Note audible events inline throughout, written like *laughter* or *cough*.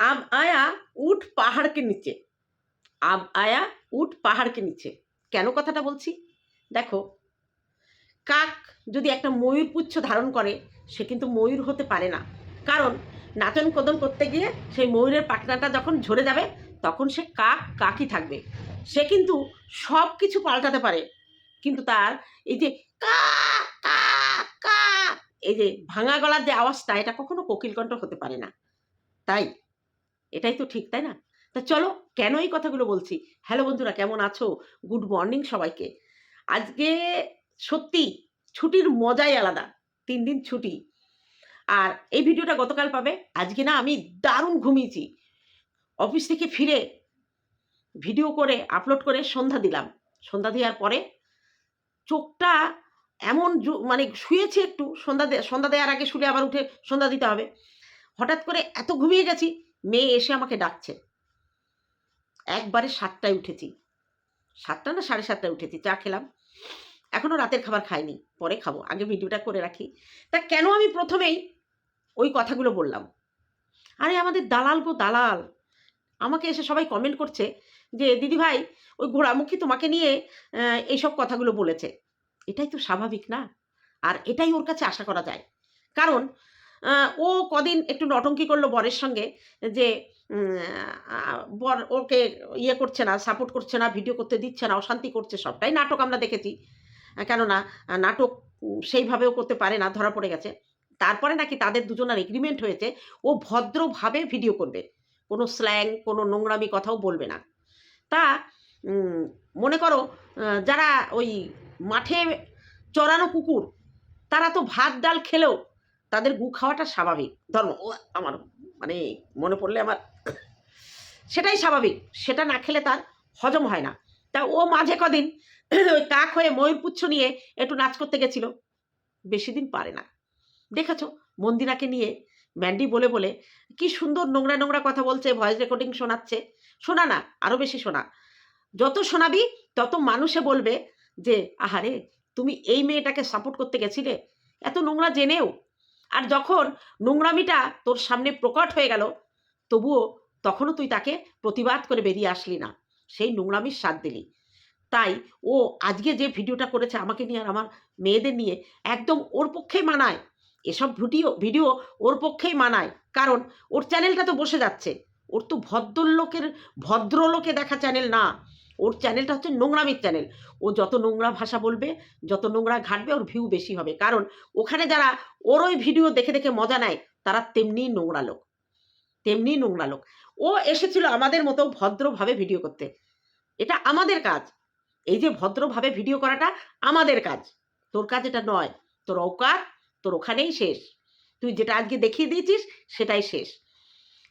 আব আয়া উঠ পাহাড়কে নিচে। আব আয়া উঠ পাহাড়কে নিচে। কেন কথাটা বলছি? দেখো, কাক যদি একটা ময়ূর পুচ্ছ ধারণ করে, সে কিন্তু ময়ূর হতে পারে না। কারণ নাচন কদন করতে গিয়ে সেই ময়ূরের পাখনাটা যখন ঝরে যাবে, তখন সে কাক কাকই থাকবে। সে কিন্তু সব কিছু পাল্টাতে পারে। কিন্তু তার এই যে কা কা কা, এই যে ভাঙা গলার যে আওয়াজটা, এটা কখনো কোকিলকণ্ঠ হতে পারে না। তাই এটাই তো ঠিক, তাই না? তা চলো, কেন এই কথাগুলো বলছি? হ্যালো বন্ধুরা, কেমন আছো? গুড মর্নিং সবাইকে। আজকে সত্যি ছুটির মজাই আলাদা, তিন দিন ছুটি। আর এই ভিডিওটা গতকাল পাবে, আজকে না আমি দারুণ ঘুমিয়েছি। অফিস থেকে ফিরে ভিডিও করে আপলোড করে সন্ধ্যা দিলাম। সন্ধ্যা দেওয়ার পরে চোখটা এমন মানে শুয়েছি একটু, সন্ধ্যা সন্ধ্যা দেওয়ার আগে শুলে আবার উঠে সন্ধ্যা দিতে হবে। হঠাৎ করে এত ঘুমিয়ে গেছি মেয়ে এসে আমাকে ডাকছে। একবারে সাতটায় উঠেছি। সাতটা না সাড়ে সাতটায় উঠেছি, চা খেলাম। এখনও রাতের খাবার খাইনি, পরে খাব। আগে ভিডিওটা করে রাখি। তা কেন আমি প্রথমেই ওই কথাগুলো বললাম? আরে আমাদের দালাল গো দালাল। আমাকে এসে সবাই কমেন্ট করছে যে, দিদি ভাই, ওই ঘোড়ামুখী তোমাকে নিয়ে এইসব কথাগুলো বলেছে। এটাই তো স্বাভাবিক না? আর এটাই ওর কাছে আশা করা যায়। কারণ ও কদিন একটু নটঙ্কি করল বরের সঙ্গে যে বর ওকে ইয়ে করছে না সাপোর্ট করছে না ভিডিও করতে দিচ্ছে না, অশান্তি করছে সবটাই নাটক আমরা দেখেছি। কেননা নাটক সেইভাবেও করতে পারে না, ধরা পড়ে গেছে। তারপরে নাকি তাদের দুজনের এগ্রিমেন্ট হয়েছে, ও ভদ্রভাবে ভিডিও করবে। কোনো স্ল্যাং কোনো নোংরামি কথাও বলবে না। তা মনে করো যারা ওই মাঠে চড়ানো কুকুর, তারা তো ভাত, ডাল খেলেও তাদের গু খাওয়াটা স্বাভাবিক। ধর্ম আমার মানে মনে পড়লে আমার সেটাই স্বাভাবিক। সেটা না খেলে তার হজম হয় না। তা ও মাঝে কদিন *clears throat* ওই কাক হয়ে ময়ূরপুচ্ছ নিয়ে একটু নাচ করতে গেছিল। বেশি দিন পারে না। দেখেছ? মন্দিরাকে নিয়ে ম্যান্ডি বলে বলে, কি সুন্দর নোংরা নোংরা কথা বলছে, ভয়েস রেকর্ডিং শোনাচ্ছে। শোনা না আরও বেশি শোনা। যত শোনাবি, তত মানুষে বলবে যে, আহারে, তুমি এই মেয়েটাকে সাপোর্ট করতে গেছিলে? এত নোংরা জেনেও আর যখন নোংরামিটা তোর সামনে প্রকট হয়ে গেল, তবুও তখনও তুই তাকে প্রতিবাদ করে বেরিয়ে আসলি না। সেই নোংরামির স্বাদ দিলি। তাই ও আজকে যে ভিডিওটা করেছে আমাকে নিয়ে আর আমার মেয়েদের নিয়ে একদম ওর পক্ষেই মানায়। এসব ভিডিও ভিডিও ওর পক্ষেই মানায়। কারণ ওর চ্যানেলটা তো বসে যাচ্ছে। ওর তো ভদ্রলোকের, ভদ্রলোকে দেখা চ্যানেল না। ওর চ্যানেলটা হচ্ছে নোংরামির চ্যানেল ও যত নোংরা ভাষা বলবে, যত নোংরা ঘাটবে, ওর ভিউ বেশি হবে। কারণ ওখানে যারা ওর ওই ভিডিও দেখে দেখে মজা নেয়, তারা তেমনি নোংরা লোক। তেমনি নোংরা লোক। ও এসেছিল আমাদের মতো ভদ্রভাবে ভিডিও করতে। এটা আমাদের কাজ। এই যে ভদ্রভাবে ভিডিও করাটা আমাদের কাজ। তোর কাজ এটা নয়। তোর অকাত তোর ওখানেই শেষ। তুই যেটা আজকে দেখিয়ে দিয়েছিস, সেটাই শেষ।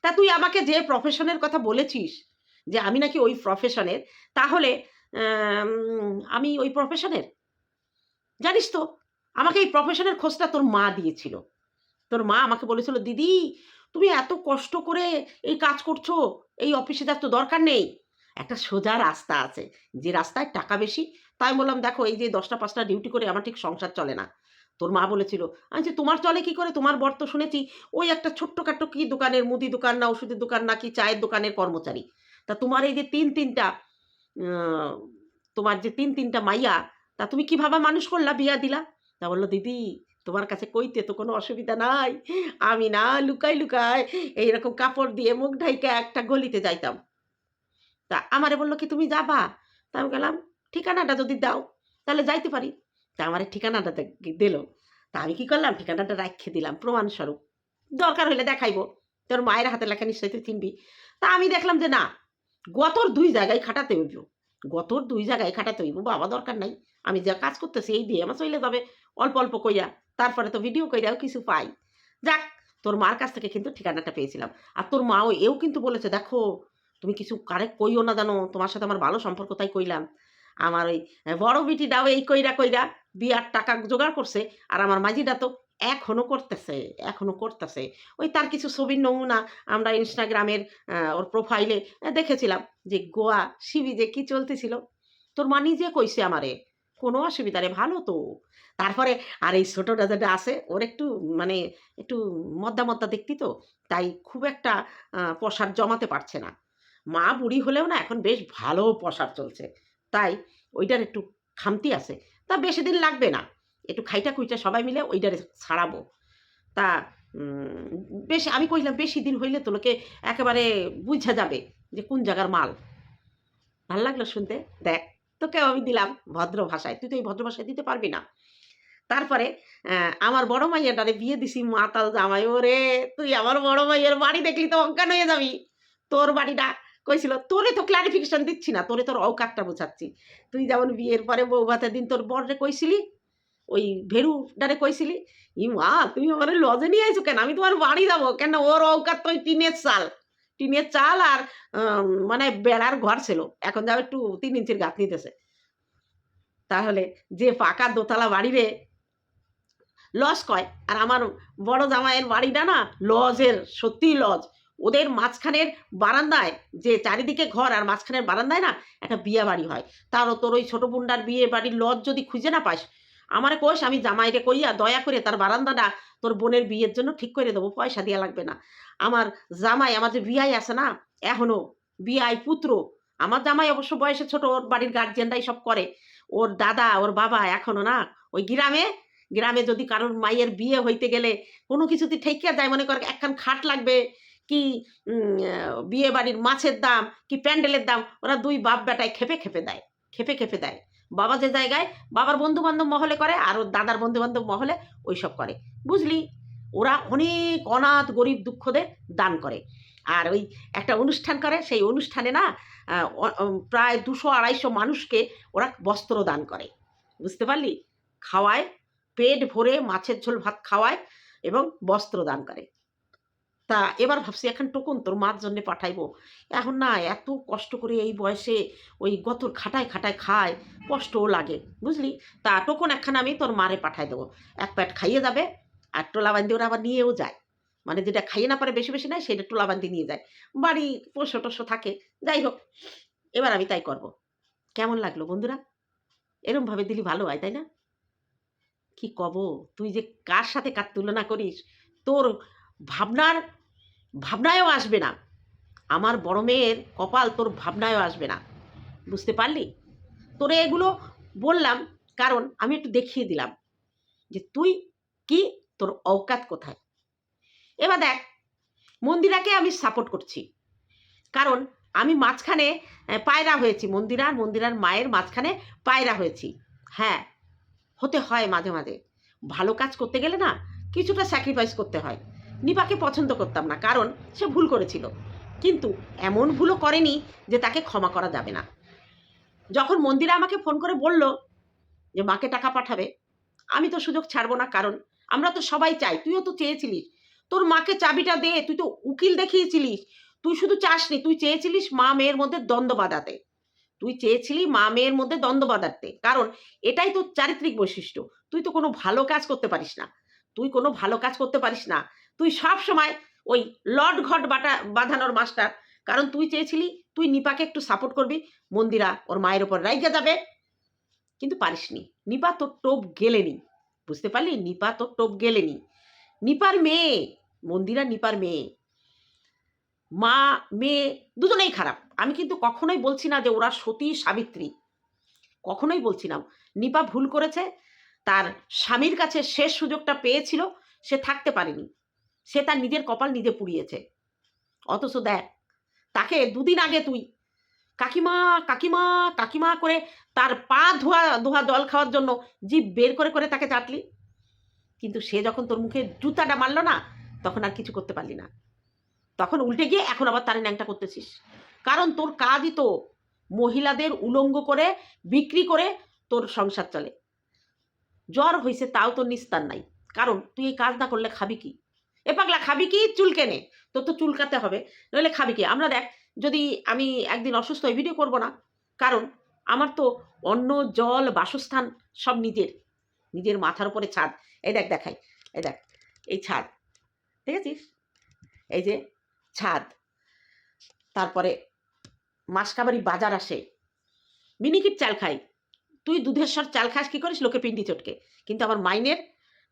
তা তুই আমাকে যে প্রফেশনের কথা বলেছিস যে আমি নাকি ওই প্রফেশনের তাহলে আম, ওই প্রফেশনের জানিস তো আমাকে এই প্রফেশনের খোঁজটা তোর মা দিয়েছিল। তোর মা আমাকে বলেছিল দিদি তুমি এত কষ্ট করে এই কাজ করছ এই অফিসে যার তো দরকার নেই। একটা সোজা রাস্তা আছে। যে রাস্তায় টাকা বেশি তাই বললাম দেখো এই যে দশটা পাঁচটা ডিউটি করে আমার ঠিক সংসার চলে না। তোর মা বলেছিল আমি যে তোমার চলে কি করে? তোমার বর তো শুনেছি ওই একটা ছোট্ট ছোট্টখাট্ট কি দোকানের মুদি দোকান না ওষুধের দোকান না কি চায়ের দোকানের কর্মচারী। তা তোমার এই যে তিন তিনটা তোমার যে তিন তিনটা মাইয়া, তা তুমি কীভাবে মানুষ করলা, বিয়া দিলা? তা বলল, দিদি, তোমার কাছে কইতে তো কোনো অসুবিধা নাই। আমি না লুকাই লুকাই এইরকম কাপড় দিয়ে মুখ ঢাইকা একটা গলিতে যাইতাম। তা আমারে বলল, কি তুমি যাবা? তা আমি গেলাম ঠিকানাটা যদি দাও, তাহলে যাইতে পারি। তা আমার ঠিকানাটা দিল। তা আমি কি করলাম, ঠিকানাটা রাখিয়ে দিলাম প্রমাণস্বরূপ। দরকার হলে দেখাইবো। তোর মায়ের হাতে লেখা নিশ্চয়ই তুই চিনবি। তা আমি দেখলাম যে না গতর দুই জায়গায় খাটাতে হইব। গতর দুই জায়গায় খাটাতে হইব, বাবা দরকার নাই। আমি যা কাজ করতেছি এই দিয়ে আমার চলে যাবে। অল্প অল্প কইরা, তারপরে তো ভিডিও কইরাও কিছু পাই। যাক, তোর মার কাছ থেকে কিন্তু ঠিকানাটা পেয়েছিলাম। আর তোর মাও এও কিন্তু বলেছে, দেখো, তুমি কিছু কারেক্ট কইও না জানো। তোমার সাথে আমার ভালো সম্পর্ক, তাই কইলাম। আমার ওই, বড় বিটিটাও এই কইরা কইরা বিয়ার টাকা জোগাড় করছে। আর আমার মাঝিটা তো এখনও করতেছে এখনও করতেছে। ওই তার কিছু ছবির নমুনা আমরা ইনস্টাগ্রামের ওর প্রোফাইলে দেখেছিলাম যে গোয়া শিবি যে কি চলতেছিল। তোর মা নিজে কইছে আমারে, কোনো অসুবিধা রে ভালো তো? তারপরে, আর এই ছোটোটা যেটা আছে, ওর একটু মানে একটু মদ্দা মদ্দা দেখতি তো, তাই খুব একটা পসার জমাতে পারছে না। মা বুড়ি হলেও না এখন বেশ ভালো পসার চলছে। তাই ওইটার একটু খামতি আছে। তা বেশি দিন লাগবে না। একটু খাইটা খুইটা সবাই মিলে ওইটারে ছাড়াবো। তা বেশ, আমি কইলাম বেশি দিন হইলে তো লোকে একেবারে বুঝা যাবে যে কোন জায়গার মাল। ভালো লাগল শুনতে? দেখ, তোকেও আমি দিলাম ভদ্র ভাষায়। তুই তো এই ভদ্র ভাষায় দিতে পারবি না। তারপরে আমার বড় মাইয়াটারে বিয়ে দিছি, মাতাল জামাই। ওরে, তুই আমার বড় মাইয়ের বাড়ি দেখলি তো অজ্ঞান হয়ে যাবি। তোর বাড়িটা কইছিল, তোরে তো ক্লারিফিকেশন দিচ্ছি না, তোরে তোর অকাতটা বোঝাচ্ছি। তুই যেমন বিয়ের পরে বউ ভাতের দিন তোর বররে কইছিলি ওই ভেরুডারে কইছিলি? ই মা তুমি আমার লজে নিয়ে আইছো কেন? আমি তোমার বাড়ি যাব কেন? ওর অকাত তো টিনের চাল। টিনের চাল আর মানে বেড়ার ঘর ছিল। এখন যাও একটু তিন ইঞ্চির গাছ নিতেছে। তাহলে যে পাকা দোতলা বাড়ি রে, লজ কয়? আর আমার বড় জামাইয়ের বাড়িটা না লজের, সত্যিই লজ। ওদের মাঝখানের বারান্দায়, যে চারিদিকে ঘর আর মাঝখানের বারান্দায় না একটা বিয়ে বাড়ি হয়। তারও তোর ওই ছোটো বুন্ডার বিয়ে বাড়ির লজ যদি খুঁজে না পাস আমারে কোষ আমি জামাইরে কইয়া দয়া করে তার বারান্দাটা তোর বোনের বিয়ের জন্য ঠিক করে দেবো, পয়সা দেওয়া লাগবে না। আমার জামাই, আমার যে বিয়াই আছে না, এখনও বিয়াই পুত্র, আমার জামাই অবশ্য বয়সে ছোট, ওর বাড়ির গার্জিয়ানরাই সব করে। ওর দাদা, ওর বাবা এখনও না, ওই গ্রামে গ্রামে যদি কারোর মায়ের বিয়ে হইতে গেলে কোনো কিছুতে ঠেকিয়া যায়, মনে কর একখান খাট লাগবে, কি বিয়ে বাড়ির মাছের দাম, কি প্যান্ডেলের দাম, ওরা দুই বাপ বেটায় খেপে খেপে দেয়, খেপে খেপে দেয়। বাবা যে জায়গায় বাবার বন্ধু বান্ধব মহলে করে আর ওর দাদার বন্ধু বান্ধব মহলে ওইসব করে। বুঝলি? ওরা অনেক অনাথ গরিব দুঃখদের দান করে। আর ওই একটা অনুষ্ঠান করে, সেই অনুষ্ঠানে না প্রায় দুশো আড়াইশো মানুষকে ওরা বস্ত্র দান করে। বুঝতে পারলি? খাওয়ায়, পেট ভরে মাছের ঝোল ভাত খাওয়ায় এবং বস্ত্র দান করে। তা এবার ভাবছি, এখন টুকুন তোর মার জন্যে পাঠাইবো। এখন না, এত কষ্ট করে এই বয়সে ওই গতর খাটায় খাটায় খায়, কষ্টও লাগে, বুঝলি? তা টোকন একখানা আমি তোর মারে পাঠাই দেবো। এক প্যাট খাইয়ে যাবে আর টোলা বান্ধি ওরা আবার নিয়েও যায়। মানে যেটা খাইয়ে না পারে বেশি বেশি নেয়, সেটা টোলা বান্ধি নিয়ে যায়। বাড়ি পোষ্য টোষ্য থাকে, যাই হোক, এবার আমি তাই করব। কেমন লাগল বন্ধুরা? এরমভাবে দিলি ভালো হয়, তাই না? কি কব? তুই যে কার সাথে কার তুলনা করিস? তোর ভাবনার ভাবনায়ও আসবে না। আমার বড় মেয়ের কপাল তোর ভাবনায়ও আসবে না। বুঝতে পারলি? তোরে এগুলো বললাম কারণ আমি একটু দেখিয়ে দিলাম যে তুই কি, তোর অকাত কোথায়? এবার দেখ, মন্দিরাকে আমি সাপোর্ট করছি। কারণ আমি মাঝখানে পায়রা হয়েছি মন্দিরা আর মন্দিরার মায়ের মাঝখানে পায়রা হয়েছি। হ্যাঁ হতে হয় মাঝে মাঝে। ভালো কাজ করতে গেলে না কিছুটা স্যাক্রিফাইস করতে হয়। নিপাকে পছন্দ করতাম না, কারণ সে ভুল করেছিল। কিন্তু এমন ভুলও করেনি যে তাকে ক্ষমা করা যাবে না। যখন মন্দিরা আমাকে ফোন করে বলল যে মাকে টাকা পাঠাবে, আমি তো সুযোগ ছাড়বো না, কারণ আমরা তো সবাই চাই, তুইও তো চেয়েছিলিস। তোর মাকে চাবিটা দে, তুই তো উকিল দেখিয়েছিলিস। তুই শুধু চাসনি, তুই চেয়েছিলিস মা মেয়ের মধ্যে দ্বন্দ্ব বাঁধাতে। তুই চেয়েছিলি মা মেয়ের মধ্যে দ্বন্দ্ব বাঁধাতে, কারণ এটাই তোর চারিত্রিক বৈশিষ্ট্য। তুই তো কোনো ভালো কাজ করতে পারিস না। তুই কোনো ভালো কাজ করতে পারিস না। তুই সব সময় ওই লট ঘট বাটা, বাঁধানোর মাস্টার। কারণ তুই চেয়েছিলি, তুই নিপাকে একটু সাপোর্ট করবি। মন্দিরা ওর মায়ের ওপর রাইগা যাবে। কিন্তু পারিসনি। নিপা তোর টোপ গেলেনি। বুঝতে পারলি? নিপা তোর টোপ গেলেনি। নিপার মেয়ে। মন্দিরা নিপার মেয়ে। মা, মেয়ে দুজনেই খারাপ। আমি কিন্তু কখনোই বলছি না যে ওরা সতী, সাবিত্রী। কখনোই বলছি না। নিপা ভুল করেছে। তার স্বামীর কাছে শেষ সুযোগটা পেয়েছিল। সে থাকতে পারেনি। সে তার নিজের কপাল নিজে পুড়িয়েছে। অথচ দেখ, তাকে দুদিন আগে তুই কাকিমা কাকিমা কাকিমা করে তার পা ধোয়া ধোয়া জল খাওয়ার জন্য জিভ বের করে করে তাকে চাটলি। কিন্তু সে যখন তোর মুখে জুতাটা মারলো না, তখন আর কিছু করতে পারলি না। তখন উল্টে গিয়ে এখন আবার তার ন্যাংটা করতেছিস। কারণ তোর কাজই তো মহিলাদের উলঙ্গ করে, বিক্রি করে তোর সংসার চলে। জ্বর হয়েছে তাও তোর নিস্তার নাই। কারণ তুই এই কাজ না করলে খাবি কি? এ পাগলা, খাবি কি? চুল কেনে। তোর তো চুলকাতে হবে। নইলে খাবি কি? আমরা দেখ, যদি আমি একদিন অসুস্থ হয়ে ভিডিও করব না। কারণ আমার তো অন্ন, জল, বাসস্থান সব নিজের। নিজের মাথার উপরে ছাদ। এই দেখ, দেখাই। এই দেখ, এই ছাদ। ঠিক আছে এই যে ছাদ। তারপরে মাসকাবারি বাজার আসে। মিনিকিট চাল খাই। তুই দুধেশ্বর চাল খাস কি করিস? লোকে পিন্ডি চটকে। কিন্তু আমার মাইনের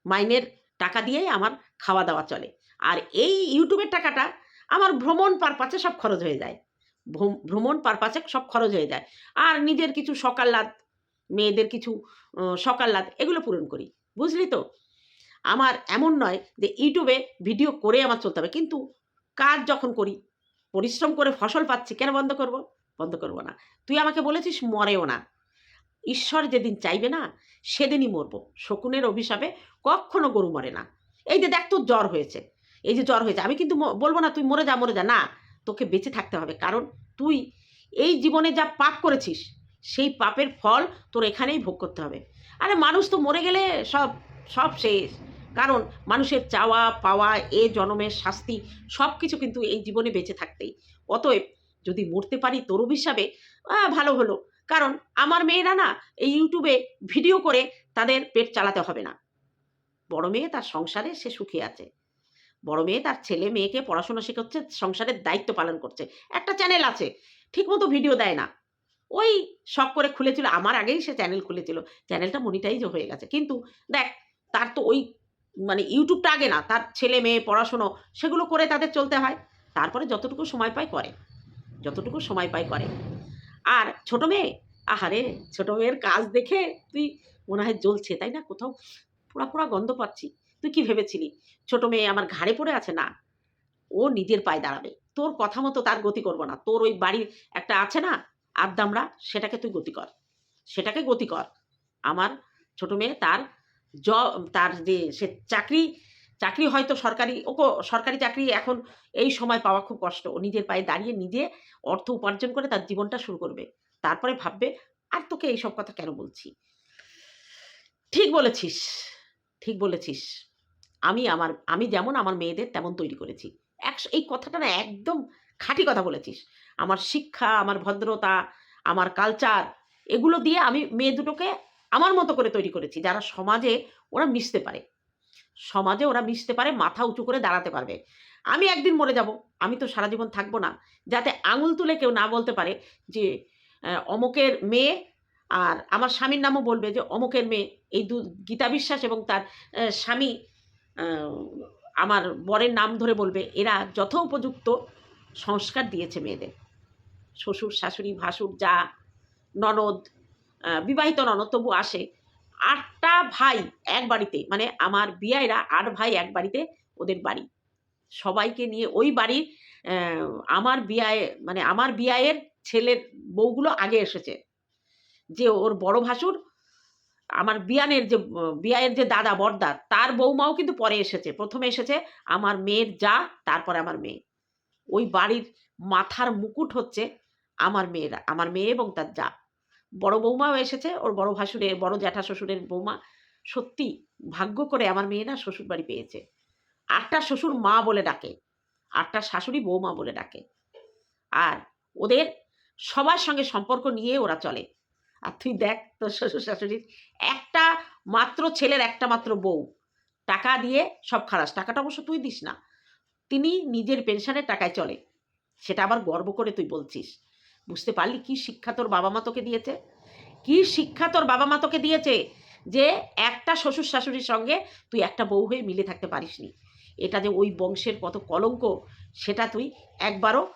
মাইনের টাকা দিয়েই আমার খাওয়া দাওয়া চলে। আর এই ইউটিউবের টাকাটা আমার ভ্রমণ পারপাচে সব খরচ হয়ে যায়। ভ্রমণ পারপাচে সব খরচ হয়ে যায়। আর নিজের কিছু সকাল্লাদ মেয়েদের কিছু সকাল্লাদ এগুলো পূরণ করি। বুঝলি তো? আমার এমন নয় যে ইউটিউবে ভিডিও করে আমার চলতে হবে। কিন্তু কাজ যখন করি, পরিশ্রম করে ফসল পাচ্ছি, কেন বন্ধ করব? বন্ধ করব না। তুই আমাকে বলেছিস, মরেও না। ঈশ্বর যেদিন চাইবে না, সেদিনই মরবো। শকুনের অভিশাপে কখনো গরু মরে না। এই যে দেখ তোর জ্বর হয়েছে। এই যে জ্বর হয়েছে। আমি কিন্তু বলব না তুই মরে যা মরে যা। না, তোকে বেঁচে থাকতে হবে। কারণ তুই এই জীবনে যা পাপ করেছিস, সেই পাপের ফল তোর এখানেই ভোগ করতে হবে। আরে মানুষ তো মরে গেলে সব সব শেষ। কারণ মানুষের চাওয়া, পাওয়া, এ জনমের শাস্তি সব কিছু কিন্তু এই জীবনে বেঁচে থাকতেই। অতএব যদি মরতে পারি তোর অভিশাপে ভালো হলো। কারণ আমার মেয়েরা না এই ইউটিউবে ভিডিও করে তাদের পেট চালাতে হবে না। বড় মেয়ে তার সংসারে সে সুখী আছে। বড় মেয়ে তার ছেলে মেয়েকে পড়াশোনা শেখাচ্ছে, সংসারের দায়িত্ব পালন করছে। একটা চ্যানেল আছে, ঠিকমতো ভিডিও দেয় না। ওই শখ করে খুলেছিল, আমার আগেই সে চ্যানেল খুলেছিল। চ্যানেলটা মনিটাইজ হয়ে গেছে। কিন্তু দেখ, তার তো ওই মানে ইউটিউবটা আগে না, তার ছেলে মেয়ে পড়াশুনো সেগুলো করে তাদের চলতে হয়। তারপরে যতটুকু সময় পায় করে, যতটুকু সময় পায় করে। আর ছোট মেয়ে? আহারে, ছোট মেয়ের কাজ দেখে তুই মনে হয় জ্বলছে, তাই না? কোথাও পোড়া পোড়া গন্ধ পাচ্ছি। তুই কি ভেবেছিলি? ছোট মেয়ে আমার ঘাড়ে পড়ে আছে না? ও নিজের পায়ে দাঁড়াবে। তোর কথা মতো তার গতি করব না। তোর ওই বাড়ির একটা আছে না, আদ্দামরা, সেটাকে তুই গতি কর। সেটাকে গতি কর। আমার ছোট মেয়ে তার জ তার যে সে চাকরি চাকরি হয়তো সরকারি ওকে সরকারি চাকরি এখন এই সময় পাওয়া খুব কষ্ট। ও নিজের পায়ে দাঁড়িয়ে নিজে অর্থ উপার্জন করে তার জীবনটা শুরু করবে। তারপরে ভাববে, আর তোকে এইসব কথা কেন বলছি? ঠিক বলেছিস ঠিক বলেছিস। আমি আমার, আমি যেমন আমার মেয়েদের তেমন তৈরি করেছি। একশো, এই কথাটা না একদম খাঁটি কথা বলেছিস। আমার শিক্ষা, আমার ভদ্রতা, আমার কালচার এগুলো দিয়ে আমি মেয়ে দুটোকে আমার মতো করে তৈরি করেছি, যারা সমাজে ওরা মিশতে পারে। সমাজে ওরা মিশতে পারে, মাথা উঁচু করে দাঁড়াতে পারবে। আমি একদিন মরে যাব, আমি তো সারা জীবন থাকব না, যাতে আঙুল তুলে কেউ না বলতে পারে যে অমুকের মেয়ে আর আমার স্বামীর নামও বলবে যে, অমুকের মেয়ে। এই দু গীতা বিশ্বাস এবং তার স্বামী আমার বরের নাম ধরে বলবে, এরা যথোপযুক্ত সংস্কার দিয়েছে মেয়েদের। শ্বশুর, শাশুড়ি, ভাসুর, যা, ননদ বিবাহিত ননদ তবু আসে আটটা ভাই এক বাড়িতে মানে আমার বিয়াইরা আট ভাই এক বাড়িতে ওদের বাড়ি। সবাইকে নিয়ে ওই বাড়ির আমার বিয়ায় মানে আমার বিয়ায়ের ছেলের বউগুলো আগে এসেছে। যে ওর বড় ভাসুর, আমার বিয়ানের যে বিয়ায়ের যে দাদা বড়দা তার বৌমাও কিন্তু পরে এসেছে। প্রথমে এসেছে আমার মেয়ের যা, তারপরে আমার মেয়ে। ওই বাড়ির মাথার মুকুট হচ্ছে আমার মেয়েরা, আমার মেয়ে এবং তার যা। বড় বৌমাও এসেছে, ওর বড় ভাসুরের, বড় জ্যাঠা শ্বশুরের বৌমা। সত্যি ভাগ্য করে আমার মেয়েরা শ্বশুর বাড়ি পেয়েছে। আটটা শ্বশুর মা বলে ডাকে, আটটা শাশুড়ি বৌমা বলে ডাকে। আর ওদের সবার সঙ্গে সম্পর্ক নিয়ে ওরা চলে। আর তুই দেখ তোর শ্বশুর শাশুড়ির একটা মাত্র ছেলের একটা মাত্র বউ। টাকা দিয়ে সব খালাস, টাকাটা অবশ্য তুই দিস না। তিনি নিজের পেনশনের টাকায় চলে। সেটা আবার গর্ব করে তুই বলছিস। বুঝতে পারলি কি শিক্ষা তোর বাবা মা তোকে দিয়েছে? কি শিক্ষা তোর বাবা মা তোকে দিয়েছে যে একটা শ্বশুর শাশুড়ির সঙ্গে তুই একটা বউ হয়ে মিলে থাকতে পারিসনি? এটা যে ওই বংশের কত কলঙ্ক, সেটা তুই একবারও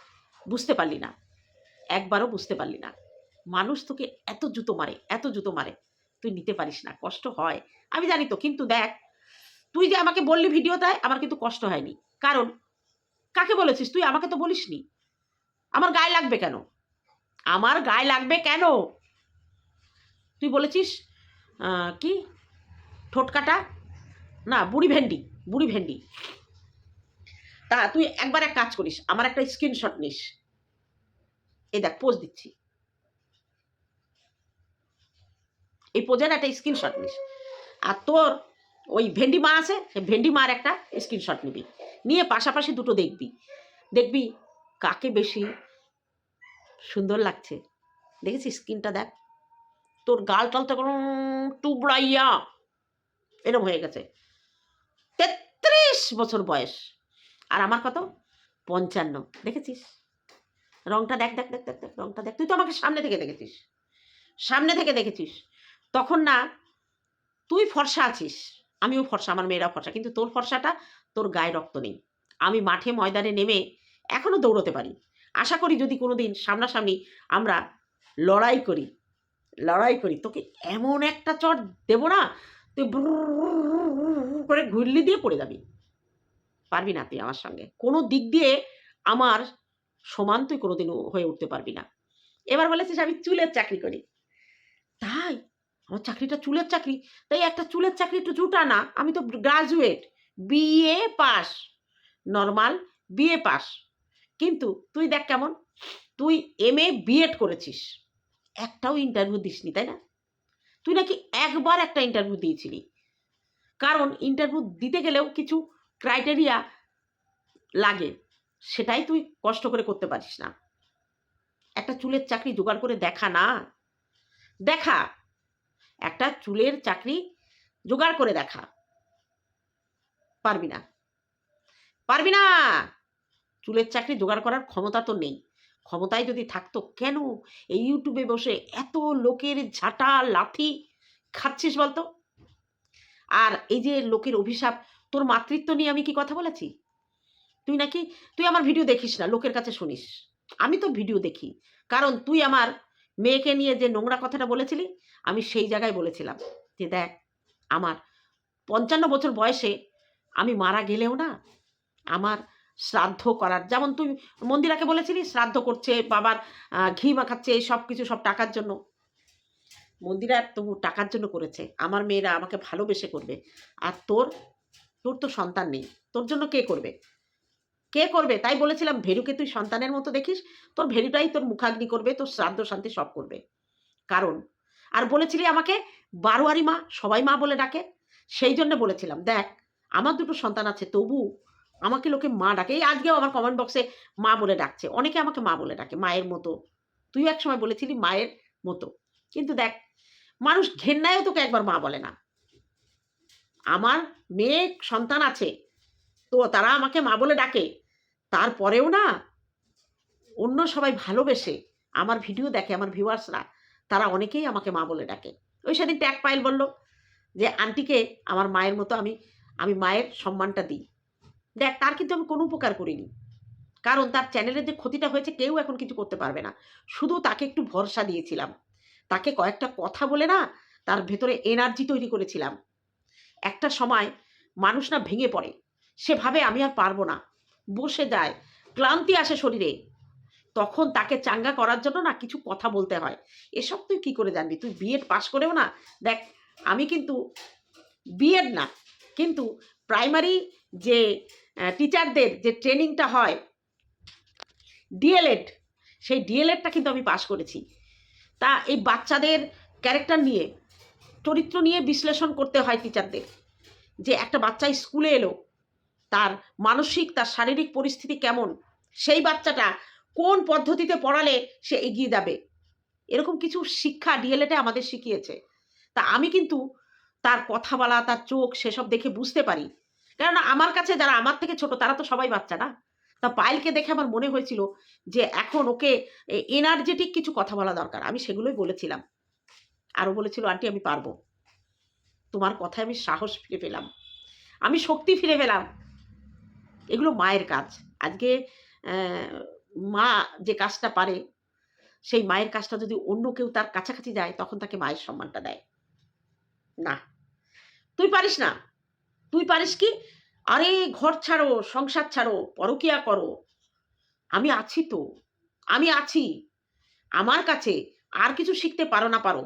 বুঝতে পারলি না। একবারও বুঝতে পারলি না। মানুষ তোকে এত জুতো মারে, এত জুতো মারে, তুই নিতে পারিস না, কষ্ট হয়। আমি জানি তো, কিন্তু দেখ, তুই যে আমাকে বললি ভিডিওতে আমার কিন্তু কষ্ট হয়নি। কারণ, কাকে বলেছিস? তুই আমাকে তো বলিসনি। আমার গায়ে লাগবে কেন? আমার গায়ে লাগবে কেন? তুই বলেছিস কি? ঠোঁটকাটা না, বুড়ি ভেন্ডি বুড়ি ভেন্ডি। তা তুই একবার এক কাজ করিস, আমার একটা স্ক্রিনশট নিস। এই দেখ পোজ দিচ্ছি। এই পোজের একটা স্ক্রিনশট নিস। আর তোর ওই ভেন্ডি মা আছে ভেন্ডি মার একটা স্ক্রিনশট নিবি। নিয়ে পাশাপাশি দুটো দেখবি। দেখবি কাকে বেশি সুন্দর লাগছে। দেখেছিস স্কিনটা দেখ? তোর গাল টালটা কোনো টুবড়াইয়া। এরকম হয়ে গেছে। তেত্রিশ বছর বয়স। আর আমার কত? পঞ্চান্ন। দেখেছিস? রংটা দেখ দেখ দেখ দেখ দেখ, রংটা দেখ। তুই তো আমাকে সামনে থেকে দেখেছিস। সামনে থেকে দেখেছিস। তখন না, তুই ফর্সা আছিস। আমিও ফর্সা, আমার মেয়েরা ফর্সা। কিন্তু তোর ফর্সাটা তোর গায়ে রক্ত নেই। আমি মাঠে ময়দানে নেমে এখনও দৌড়তে পারি। আশা করি যদি কোনো দিন সামনাসামনি আমরা লড়াই করি লড়াই করি, তোকে এমন একটা চট দেবো না, তুই করে ঘুরলি দিয়ে পড়ে যাবি। পারবি না তুই আমার সঙ্গে। কোনো দিক দিয়ে আমার সমান তুই কোনোদিন হয়ে উঠতে পারবি না। এবার বলেছিস আমি চুলের চাকরি করি। তাই? আমার চাকরিটা চুলের চাকরি। তাই একটা চুলের চাকরি একটু জুটা না। আমি তো graduate, BA pass, normal BA pass. কিন্তু তুই দেখ কেমন, তুই এম এ বিএড করেছিস, একটাও ইন্টারভিউ দিসনি, তাই না? তুই নাকি একবার একটা ইন্টারভিউ দিয়েছিলি। কারণ ইন্টারভিউ দিতে গেলেও কিছু ক্রাইটেরিয়া লাগে, সেটাই তুই কষ্ট করে করতে পারিস না। একটা চুলের চাকরি জোগাড় করে দেখা না। দেখা, একটা চুলের চাকরি জোগাড় করে দেখা। পারবি না। পারবি না! চুলের চাকরি জোগাড় করার ক্ষমতা তো নেই। ক্ষমতায় যদি থাকতো, কেন এই ইউটিউবে বসে এত লোকের ঝাঁটা, লাথি খাচ্ছিস বলতো? আর এই যে লোকের অভিশাপ, তোর মাতৃত্ব নিয়ে আমি কি কথা বলেছি? তুই নাকি, তুই আমার ভিডিও দেখিস না, লোকের কাছে শুনিস। আমি তো ভিডিও দেখি। কারণ তুই আমার মেয়েকে নিয়ে যে নোংরা কথাটা বলেছিলি, আমি সেই জায়গায় বলেছিলাম যে দেখ, আমার পঞ্চান্ন বছর বয়সে আমি মারা গেলেও না, আমার শ্রাদ্ধ করার। যেমন তুই মন্দিরাকে বলেছিলি, শ্রাদ্ধ করছে, বাবার ঘি মাখাচ্ছে সব কিছু সব টাকার জন্য। মন্দিরা তবু টাকার জন্য করেছে। আমার মেয়েরা আমাকে ভালোবেসে করবে। আর তোর তোর তো সন্তান নেই। তোর জন্য কে করবে? কে করবে? তাই বলেছিলাম, ভেরুকে তুই সন্তানের মতো দেখিস। তোর ভেরুটাই তোর মুখাগ্নি করবে, তোর শ্রাদ্ধ শান্তি সব করবে। কারণ, আর বলেছিলি আমাকে, বারোয়ারি মা সবাই মা বলে ডাকে। সেই জন্য বলেছিলাম, দেখ, আমার দুটো সন্তান আছে, তবু আমাকে লোকে মা ডাকে। এই আজকেও আমার কমেন্ট বক্সে মা বলে ডাকছে। অনেকে আমাকে মা বলে ডাকে, মায়ের মতো। তুই এক সময় বলেছিলি মায়ের মতো। কিন্তু দেখ, মানুষ ঘেন্নায়ও তোকে একবার মা বলে না। আমার মেয়ে সন্তান আছে, তো তারা আমাকে মা বলে ডাকে। তারপরেও না, অন্য সবাই ভালোবেসে, আমার ভিডিও দেখে, আমার ভিউয়ার্সরা, তারা অনেকেই আমাকে মা বলে ডাকে। ওই সেদিন ট্যাগ পাইল বলল যে, আন্টিকে আমার মায়ের মতো আমি আমি মায়ের সম্মানটা দিই। দেখ, তার কিন্তু আমি কোনো উপকার করিনি। কারণ তার চ্যানেলের যে ক্ষতিটা হয়েছে, কেউ এখন কিছু করতে পারবে না। শুধু তাকে একটু ভরসা দিয়েছিলাম। তাকে কয়েকটা কথা বলে না, তার ভেতরে এনার্জি তৈরি করেছিলাম। একটা সময় মানুষ না ভেঙে পড়ে। সেভাবে আমি আর পারব না। বসে যায়, ক্লান্তি আসে শরীরে। তখন তাকে চাঙ্গা করার জন্য না কিছু কথা বলতে হয়। এসব তুই কী করে জানবি? তুই বিএড পাশ করেও না? দেখ, আমি কিন্তু বিএড না, কিন্তু প্রাইমারি যে টিচারদের যে ট্রেনিংটা হয় ডিএলএড সেই ডিএলএডটা কিন্তু আমি পাশ করেছি। তা এই বাচ্চাদের ক্যারেক্টার নিয়ে, চরিত্র নিয়ে বিশ্লেষণ করতে হয় টিচারদের যে একটা বাচ্চা স্কুলে এলো, তার মানসিক, তার শারীরিক পরিস্থিতি কেমন, সেই বাচ্চাটা কোন পদ্ধতিতে পড়ালে সে এগিয়ে যাবে? এরকম কিছু শিক্ষা ডিএলএডে আমাদের শিখিয়েছে। তা আমি কিন্তু তার কথা বলা, তার চোখ, সেসব দেখে বুঝতে পারি। কেননা আমার কাছে যারা আমার থেকে ছোট, তারা তো সবাই বাচ্চা না। তা পায়েলকে দেখে আমার মনে হয়েছিল যে এখন ওকে এনার্জেটিক কিছু কথা বলা দরকার। আমি সেগুলোই বলেছিলাম। আরও বলেছিল, আন্টি, আমি পারব। তোমার কথায় আমি সাহস ফিরে পেলাম। আমি শক্তি ফিরে পেলাম। এগুলো মায়ের কাজ। আজকে মা যে কাজটা পারে, সেই মায়ের কাজটা যদি অন্য কেউ তার কাছাকাছি যায়, তখন তাকে মায়ের সম্মানটা দেয়। না। তুই পারিস না। তুই পারিস কি? আরে ঘর ছাড়ো, সংসার ছাড়ো, পরকিয়া করো। আমি আছি তো, আমি আছি। আমার কাছে আর কিছু শিখতে পারো না পারো।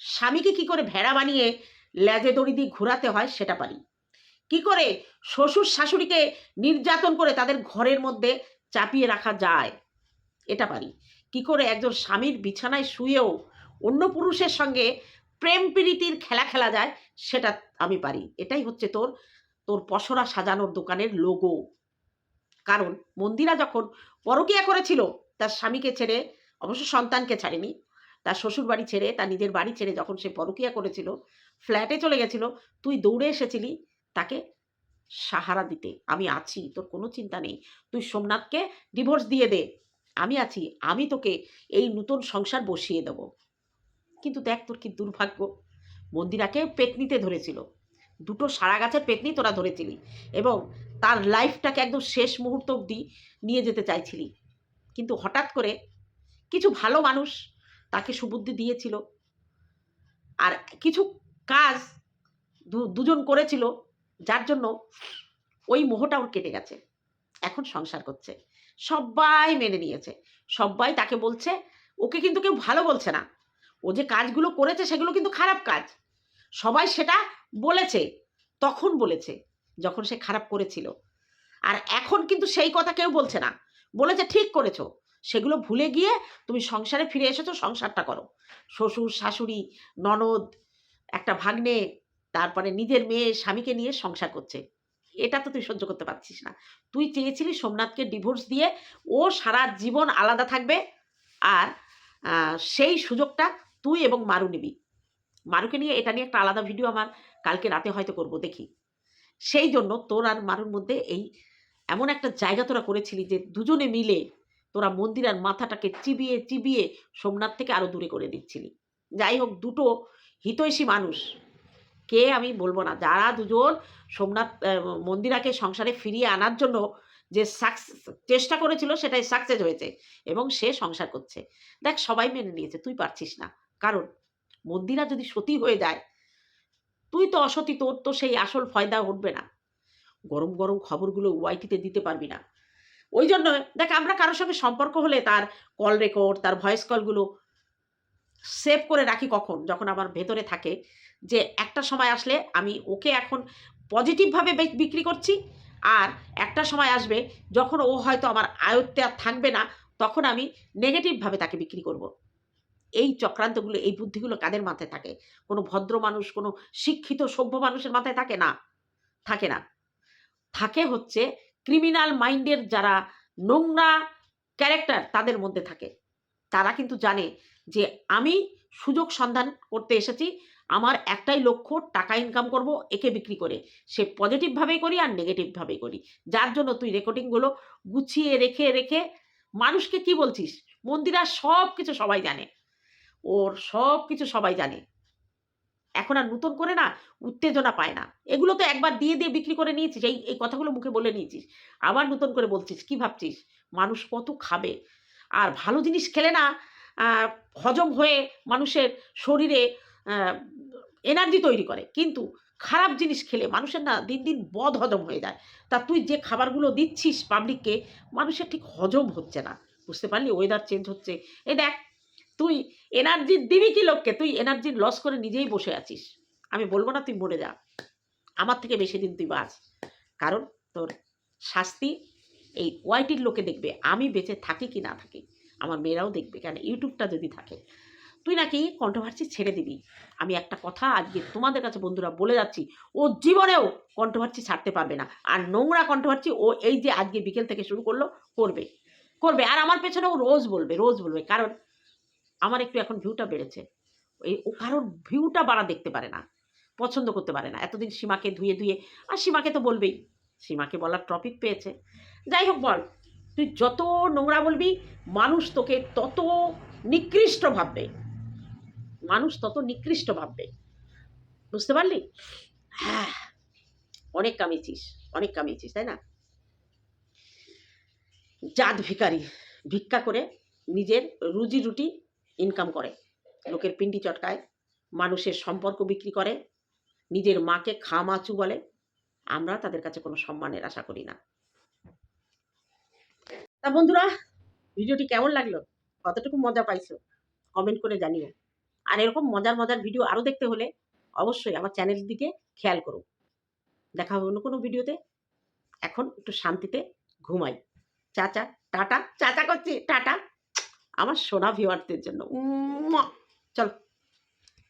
স্বামীকে কি করে ভেড়া বানিয়ে লেজে দড়ি দিয়ে ঘোরাতে হয় সেটা পারি। কি করে শ্বশুর শাশুড়িকে নির্যাতন করে তাদের ঘরের মধ্যে চাপিয়ে রাখা যায়, এটা পারি। কি করে একজন স্বামীর বিছানায় শুয়েও অন্য পুরুষের সঙ্গে প্রেম প্রীতির খেলা খেলা যায়, সেটা আমি পারি। এটাই হচ্ছে তোর তোর পসরা সাজানোর দোকানের লোগো কারণ মন্দিরা যখন পরকিয়া করেছিল, তার স্বামীকে ছেড়ে, অবশ্য সন্তানকে ছাড়েনি, তার শ্বশুর বাড়ি ছেড়ে, তার নিজের বাড়ি ছেড়ে যখন সে পরকিয়া করেছিল ফ্ল্যাটে চলে গেছিল, তুই দৌড়ে এসেছিলি তাকে সাহারা দিতে। আমি আছি, তোর কোনো চিন্তা নেই। তুই সোমনাথকে ডিভোর্স দিয়ে দে। আমি আছি, আমি তোকে এই নতুন সংসার বসিয়ে দেব। কিন্তু দেখ তোর কি দুর্ভাগ্য। মন্দিরাকে পেতনিতে ধরেছিল। দুটো সারা গাছের পেতনি তোরা ধরেছিলি এবং তার লাইফটাকে একদম শেষ মুহূর্ত অবধি নিয়ে যেতে চাইছিলি। কিন্তু হঠাৎ করে কিছু ভালো মানুষ তাকে সুবুদ্ধি দিয়েছিল। আর কিছু কাজ দুজন করেছিল, যার জন্য ওই মোহটা ওর কেটে গেছে। এখন সংসার করছে। সবাই মেনে নিয়েছে। সবাই তাকে বলছে, ওকে কিন্তু কেউ ভালো বলছে না। ও যে কাজগুলো করেছে সেগুলো কিন্তু খারাপ কাজ। সবাই সেটা বলেছে, তখন বলেছে, যখন সে খারাপ করেছিল। আর এখন কিন্তু সেই কথা কেউ বলছে না। বলেছে, ঠিক করেছ। সেগুলো ভুলে গিয়ে তুমি সংসারে ফিরে এসেছ, সংসারটা করো। শ্বশুর, শাশুড়ি, ননদ, একটা ভাগ্নে, তারপরে নিজের মেয়ে, স্বামীকে নিয়ে সংসার করছে। এটা তো তুই সহ্য করতে পারছিস না। তুই চেয়েছিলি সোমনাথকে ডিভোর্স দিয়ে ও সারা জীবন আলাদা থাকবে। আর সেই সুযোগটা তুই এবং মারু নিবি। মারুকে নিয়ে এটা নিয়ে একটা আলাদা ভিডিও আমার কালকে রাতে হয়তো করব, দেখি। সেই জন্য তোর আর মারুর মধ্যে এই এমন একটা জায়গা তোরা করেছিলি যে দুজনে মিলে তোরা মন্দিরের মাথাটাকে চিবিয়ে চিবিয়ে সোমনাথ থেকে আরও দূরে করে দিচ্ছিলি। যাই হোক, দুটো হিতৈষী মানুষ। কে আমি বলব না, যারা দুজন সোমনাথ মন্দিরাকে সংসারে ফিরিয়ে আনার জন্য যে সাকসেস চেষ্টা করেছিল সেটাই সাকসেস হয়েছে এবং সে সংসার করছে। দেখ, সবাই মেনে নিয়েছে, তুই পারছিস না। কারণ মন্দিরা যদি সতী হয়ে যায়, তুই তো অসতী, তোর তো সেই আসল ফয়দা উঠবে না। গরম গরম খবরগুলো ওয়াইটিতে দিতে পারবি না। ওই জন্য দেখ, আমরা কারোর সঙ্গে সম্পর্ক হলে তার কল রেকর্ড তার ভয়েস কলগুলো সেভ করে রাখি কখন? যখন আমার ভেতরে থাকে যে একটা সময় আসলে আমি ওকে এখন পজিটিভভাবে বিক্রি করছি আর একটা সময় আসবে যখন ও হয়তো আমার আয়ত্তে আর থাকবে না, তখন আমি নেগেটিভভাবে তাকে বিক্রি করব। এই চক্রান্তগুলো, এই বুদ্ধিগুলো কাদের মাথায় থাকে? কোনো ভদ্র মানুষ, কোনো শিক্ষিত, সভ্য মানুষের মাথায় থাকে না? থাকে না। থাকে হচ্ছে ক্রিমিনাল মাইন্ডের যারা নোংরা ক্যারেক্টার তাদের মধ্যে থাকে। তারা কিন্তু জানে যে আমি সুযোগ সন্ধান করতে এসেছি, আমার একটাই লক্ষ্য, টাকা ইনকাম করব, একে বিক্রি করে। সে পজিটিভভাবেই করি আর নেগেটিভভাবেই করি। যার জন্য তুই রেকর্ডিংগুলো গুছিয়ে রেখে রেখে মানুষকে কি বলছিস? মন্দিরা সব কিছু সবাই জানে। ওর সব কিছু সবাই জানে। এখন আর নতুন করে না উত্তেজনা পায় না। এগুলো তো একবার দিয়ে দিয়ে বিক্রি করে নিয়েছিস, এই এই কথাগুলো মুখে বলে নিয়েছিস। আবার নতুন করে বলছিস, কি ভাবছিস? মানুষ কত খাবে? আর ভালো জিনিস খেলে না হজম হয়ে মানুষের শরীরে এনার্জি তৈরি করে। কিন্তু খারাপ জিনিস খেলে মানুষের না দিন দিন বদ হজম হয়ে যায়। তা তুই যে খাবারগুলো দিচ্ছিস পাবলিককে মানুষের ঠিক হজম হচ্ছে না। বুঝতে পারলি? ওয়েদার চেঞ্জ হচ্ছে। এই দেখ তুই এনার্জি দিবি কি লোককে? তুই এনার্জি লস করে নিজেই বসে আছিস। আমি বলব না তুই মরে যা। আমার থেকে বেশি দিন তুই বাঁচ। কারণ তোর শাস্তি এই ওয়াইটির লোকে দেখবে, আমি বেঁচে থাকি কি না থাকি। আমার মেয়েরাও দেখবে, কেন? ইউটিউবটা যদি থাকে। তুই নাকি কন্ট্রোভার্সি ছেড়ে দিবি। আমি একটা কথা আজকে তোমাদের কাছে বন্ধুরা বলে যাচ্ছি, ও জীবনেও কন্ট্রোভার্সি ছাড়তে পারবে না। আর নোংরা কন্ট্রোভার্সি ও এই যে আজকে বিকেল থেকে শুরু করল, করবে। করবে। আর আমার পেছনে ও রোজ বলবে রোজ বলবে। কারণ আমার একটু এখন ভিউটা বেড়েছে। এই ও কারোর ভিউটা বাড়া দেখতে পারে না, পছন্দ করতে পারে না। এতদিন সীমাকে ধুয়ে ধুয়ে, আর সীমাকে তো বলবেই, সীমাকে বলার টপিক পেয়েছে। যাই হোক বল, তুই যত নোংরা বলবি, মানুষ তোকে তত নিকৃষ্ট ভাববে। মানুষ তত নিকৃষ্ট ভাববে। বুঝতে পারলি? হ্যাঁ অনেক কামিয়েছিস অনেক কামিয়েছিস, তাই না? জাত ভিকারি ভিক্ষা করে নিজের রুজি রুটি ইনকাম করে। লোকের পিন্ডি চটকায়, মানুষের সম্পর্ক বিক্রি করে, নিজের মাকে খামাচু বলে। আমরা তাদের কাছে কোনো সম্মানের আশা করি না। তা বন্ধুরা, ভিডিওটি কেমন লাগল? কতটুকু মজা পাইছো? কমেন্ট করে জানিও। আর এরকম মজার মজার ভিডিও আরও দেখতে হলে অবশ্যই আমার চ্যানেলের দিকে খেয়াল করো। দেখা হবে অন্য কোনো ভিডিওতে। এখন একটু শান্তিতে ঘুমাই। চাচা টাটা চাচা করছি, টাটা। আমার সোনা ভিওয়ারদের জন্য। চলো